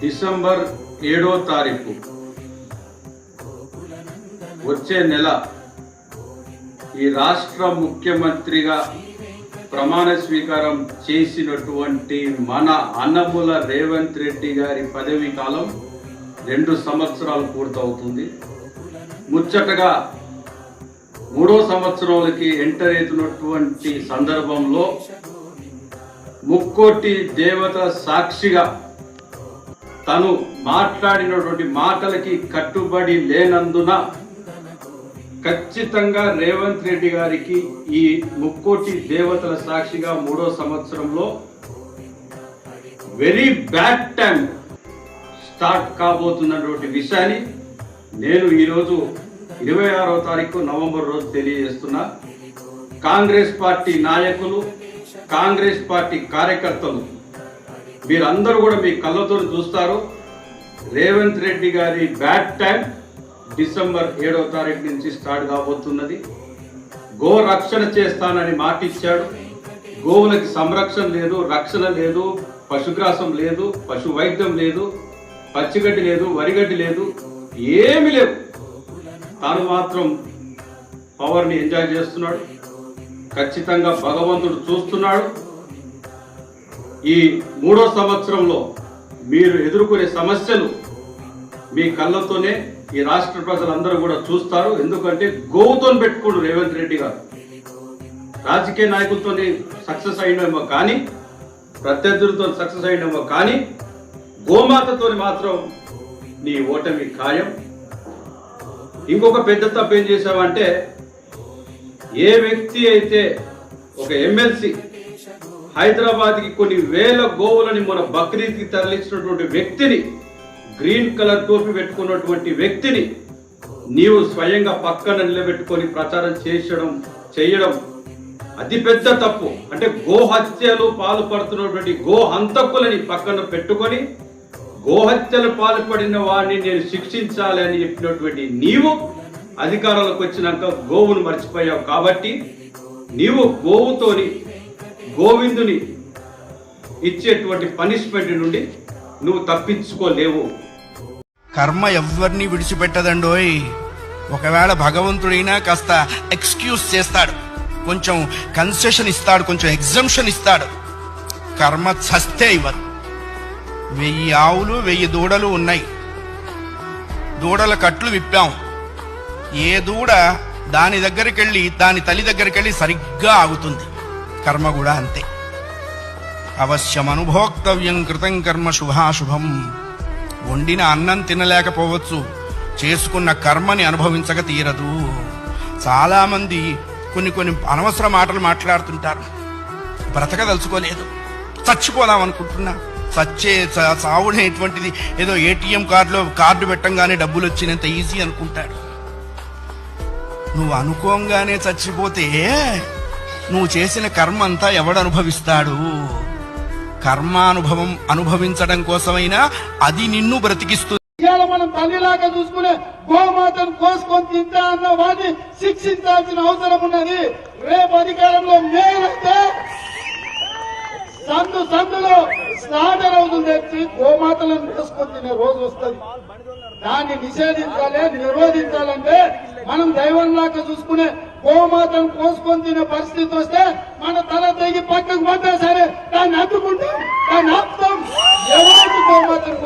December ఏడో తారీఖు వచ్చే నెల ఈ రాష్ట్ర ముఖ్యమంత్రిగా ప్రమాణ స్వీకారం చేసినటువంటి మన అన్నముల రేవంత్ రెడ్డి గారి పదవీ కాలం రెండు సంవత్సరాలు పూర్తవుతుంది. ముచ్చటగా మూడో సంవత్సరాలకి ఎంటర్ అవుతున్నటువంటి సందర్భంలో ముక్కోటి దేవత సాక్షిగా తను మాట్లాడినటువంటి మాటలకి కట్టుబడి లేనందున ఖచ్చితంగా రేవంత్ రెడ్డి గారికి ఈ ముక్కోటి దేవతల సాక్షిగా మూడో సంవత్సరంలో వెరీ బ్యాడ్ టైం స్టార్ట్ కాబోతున్నటువంటి విషయాన్ని నేను ఈరోజు ఇరవై ఆరో తారీఖు నవంబర్ రోజు తెలియజేస్తున్నా. కాంగ్రెస్ పార్టీ నాయకులు కాంగ్రెస్ పార్టీ కార్యకర్తలు మీరందరూ కూడా మీ కళ్ళతో చూస్తారు. రేవంత్ రెడ్డి గారి బ్యాడ్ టైం డిసెంబర్ ఏడవ తారీఖు నుంచి స్టార్ట్ కాబోతున్నది. గో రక్షణ చేస్తానని మాట ఇచ్చాడు. గోవులకి సంరక్షణ లేదు రక్షణ లేదు పశుగ్రాసం లేదు పశు వైద్యం లేదు పచ్చిగడ్డి లేదు వరిగడ్డి లేదు ఏమి లేవు. తాను మాత్రం పవర్ని ఎంజాయ్ చేస్తున్నాడు. ఖచ్చితంగా భగవంతుడు చూస్తున్నాడు. ఈ మూడో సంవత్సరంలో మీరు ఎదుర్కొనే సమస్యలు మీ కళ్ళతోనే ఈ రాష్ట్ర ప్రజలందరూ కూడా చూస్తారు. ఎందుకంటే గోవుతో పెట్టుకోడు రేవంత్ రెడ్డి గారు. రాజకీయ నాయకులతో సక్సెస్ అయినేమో కానీ ప్రత్యర్థులతో సక్సెస్ అయినేమో కానీ గోమాతతో మాత్రం నీ ఓటమి ఖాయం. ఇంకొక పెద్ద తప్పు ఏం చేశావంటే ఏ వ్యక్తి అయితే ఒక ఎమ్మెల్సీ హైదరాబాద్కి కొన్ని వేల గోవులని మన బక్రీద్కి తరలించినటువంటి వ్యక్తిని గ్రీన్ కలర్ టోపీ పెట్టుకున్నటువంటి వ్యక్తిని నీవు స్వయంగా పక్కన నిలబెట్టుకొని ప్రచారం చేసడం చేయడం అతిపెద్ద తప్పు. అంటే గోహత్యలు పాల్పడుతున్నటువంటి గో హంతకులని పక్కన పెట్టుకొని గోహత్యలు పాల్పడిన వాడిని నేను శిక్షించాలి అని చెప్పినటువంటి నీవు అధికారంలోకి వచ్చినాక గోవును మర్చిపోయావు కాబట్టి నీవు గోవుతోని గోవిందుని ఇచ్చేటువంటి పనిష్మెంట్ నుండి నువ్వు తప్పించుకోలేవు. కర్మ ఎవరిని విడిచిపెట్టదండోయ్. ఒకవేళ భగవంతుడైనా కాస్త ఎక్స్క్యూజ్ చేస్తాడు. కొంచెం కన్సెషన్ ఇస్తాడు కొంచెం ఎగ్జంప్షన్ ఇస్తాడు. కర్మ చస్తే ఇవ్వదు. వెయ్యి ఆవులు వెయ్యి దూడలు ఉన్నాయి. దూడల కట్లు విప్పాం. ఏ దూడ దాని దగ్గరికి వెళ్ళి దాని తల్లి దగ్గరికి వెళ్ళి సరిగ్గా ఆగుతుంది. కర్మ కూడా అంతే అవశ్యం అనుభోక్తవ్యం కృతం కర్మ శుభాశుభం వండిన అన్నం తినలేకపోవచ్చు। చేసుకున్న కర్మని అనుభవించక తీరదు। చాలామంది కొన్ని కొన్ని అనవసర మాటలు మాట్లాడుతుంటారు। బ్రతకదలుచుకోలేదు చచ్చిపోదాం అనుకుంటున్నా। చచ్చే చ- చావునేటువంటిది ఏదో ఏటీఎం కార్డులో కార్డు పెట్టంగానే డబ్బులు వచ్చినంత ఈజీ అనుకుంటాడు। నువ్వు అనుకోంగానే చచ్చిపోతే నువ్వు చేసిన కర్మ అంతా ఎవడు అనుభవిస్తాడు కర్మానుభవం అనుభవించడం కోసమైనా అది నిన్ను బ్రతికిస్తుంది మనం తల్లిలాగా చూసుకునే గోమాతను కోసుకొని తింటా అన్న వాడిని శిక్షించాల్సిన అవసరం ఉన్నది. రేపు అధికారంలో మేలైతే సందు సందులో స్నాటర్ అవుతుంది తెచ్చి గోమాతలను కోసుకొని తినే రోజు వస్తుంది. దాన్ని నిషేధించాలి నిరోధించాలంటే మనం దైవంలాగా చూసుకునే గోమాతను కోసుకొని తినే పరిస్థితి వస్తే మన తల తెగి పక్కకు పడ్డా సరే. దాన్ని అడ్డుకుంటాం దాన్ని ఆపుతాం. ఎవరికి గోమాతను